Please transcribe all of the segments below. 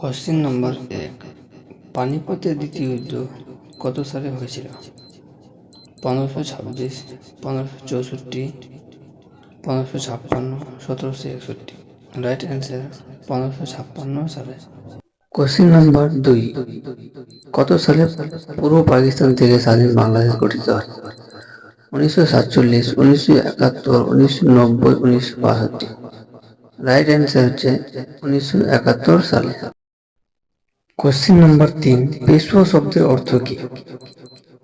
Question number এক পানিপথের দ্বিতীয় যুদ্ধ কত সালে হয়েছিল? পনেরোশো ছাব্বিশ, পনেরোশো চৌষট্টি, পনেরোশো ছাপ্পান্ন, সতেরোশো একষট্টি। রাইট অ্যান্সার পনেরোশো ছাপ্পান্ন সালে। কোশ্চেন নম্বর দুই, কত সালে পূর্ব পাকিস্তান থেকে স্বাধীন বাংলাদেশ গঠিত হয়? উনিশশো সাতচল্লিশ, উনিশশো একাত্তর, উনিশশো নব্বই, উনিশশো বাষট্টি। রাইট অ্যান্সার হচ্ছে উনিশশো একাত্তর সালে। কোশ্চেন নম্বর তিন পেশওয়া শব্দের অর্থ কি?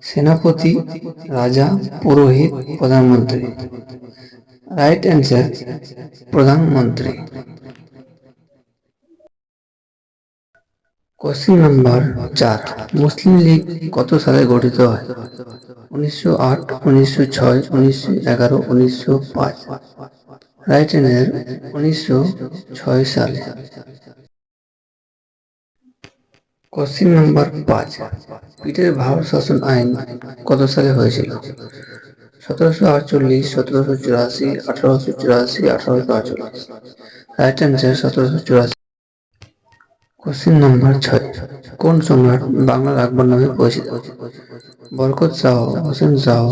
সেনাপতি, রাজা, পুরোহিত, প্রধানমন্ত্রী। রাইট অ্যান্সার প্রধানমন্ত্রী। কোশ্চেন নাম্বার চার. মুসলিম লীগ কত সালে গঠিত হয়? উনিশশো আট, উনিশশো ছয়, উনিশশো এগারো, উনিশশো পাঁচ। রাইট অ্যান্সার উনিশশো ছয় সালে। কোশ্চেন নাম্বার পাঁচ। পিটের ভারত শাসন আইন কত সালে হয়েছিল? সতেরোশো আটচল্লিশ, সতেরোশো চুরাশি, আঠারোশো চুরাশি, আঠারোশো আটচল্লিশ। রাইট অ্যান্সার সতেরোশো চুরাশি। কোশ্চেন নাম্বার ছয়। কোন সম্রাট বাংলার আকবর নামে পরিচিত? Barkat Shah Hossain Shah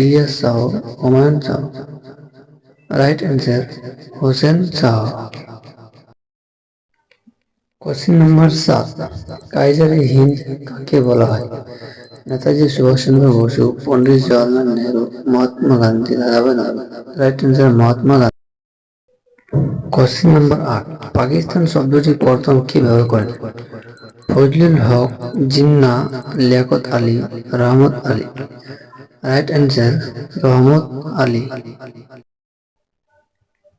Ilyas Shah Humayun Shah right answer Hossain Shah question number সাত। কাইজারে হিন্দ কাকে বলা হয়? Netaji Subhashchandra Bose Pandit Jawaharlal Nehru, Mahatma Gandhi Naoroji right answer Mahatma Gandhi. Question number আট, পাকিস্তান শব্দটি প্রথম কে ব্যবহার করেন? ফজলুল হক, Jinnah, Liaquat Ali, Rahmat Ali. Right answer, Rahmat Ali.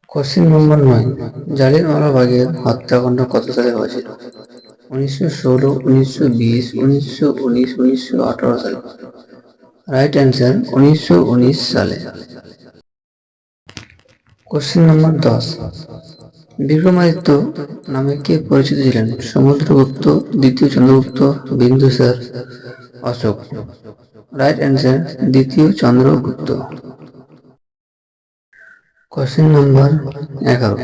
Question number নয় জালিয়ানওয়ালাবাগের হত্যাকাণ্ড কত সালে হয়েছিল? বিক্রমাদিত্য নামে কে পরিচিত ছিলেন? সমুদ্রগুপ্ত, দ্বিতীয় চন্দ্রগুপ্ত বিন্দুসার অশোক। রাইট অ্যান্সার দ্বিতীয় চন্দ্রগুপ্ত। কোশ্চেন নম্বর এগারো।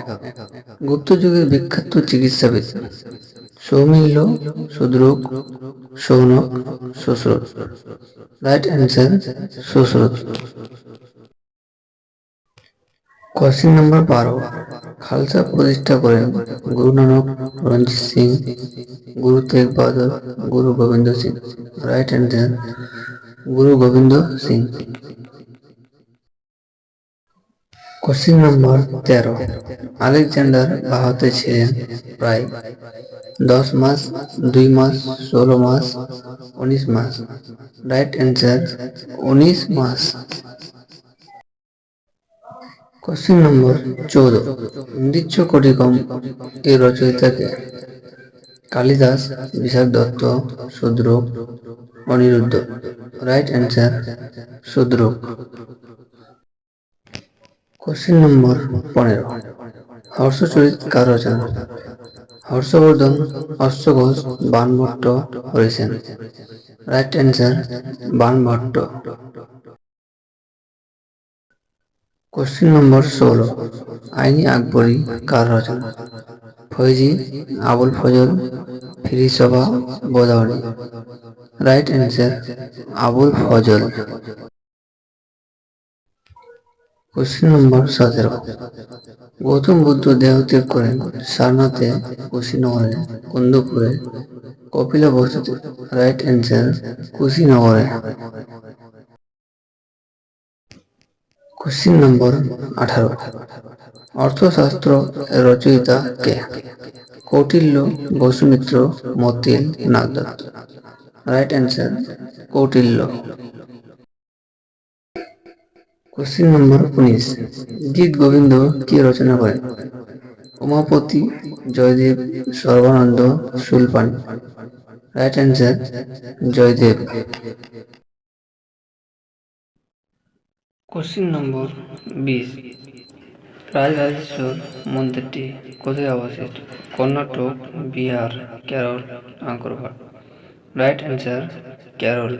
গুপ্ত যুগের বিখ্যাত চিকিৎসাবিদ Saumilya Sudraka Saunaka Sushruta right answer Sushruta question number বারো। খালসা প্রতিষ্ঠা করেন গুরু নানক রঞ্জিত সিং, গুরু তেগ বাহাদুর, গুরু Gobind Singh. Right answer Guru Gobind Singh. Question number তেরো। আলেকজান্ডার ভারতে ছিলেন প্রায় দশ মাস, দুই মাস, ষোলো মাস, উনিশ মাস। রাইট অ্যান্সার উনিশ মাস। কোশ্চেন নম্বর চৌদ্দ। মৃচ্ছ কটিকম এর রচয়িতাকে Kalidas Vishal Datta Shudraka Aniruddha. Right answer Shudraka question number পনেরো। হর্ষচরিত কার রচনা Harshavardhana অশ্বঘোষ Banabhatta Harisena right answer Banabhatta. Question number ষোলো। আইনি আকবরী কার রচনা? Faizi, Abul Fazl Firishta Badauni right answer Abul Fazl. Question number সতেরো। গৌতম বুদ্ধ দেহত্যাগ করেন সারনাথে, কুশীনগরে, কুন্দপুরে কপিলা বস্তুতে রাইট অ্যান্সার, কুশীনগরে। কোশ্চেন নম্বর আঠারো। অর্থশাস্ত্র রচয়িতা কে? Kautilya Vasumitra Matil Nagadatta. Right answer, Kautilya. Question number উনিশ। গীত গোবিন্দ কে রচনা করেন Umapati, Jayadeva, Sarvananda, Shulapani. Right answer Jayadeva. Question number বিশ। রাজরাজেশ্বর মন্দিরটি কোথায় অবস্থিত? কর্ণাটক, বিহার, কেরল আগ্রহাট রাইট অ্যান্সার কেরল।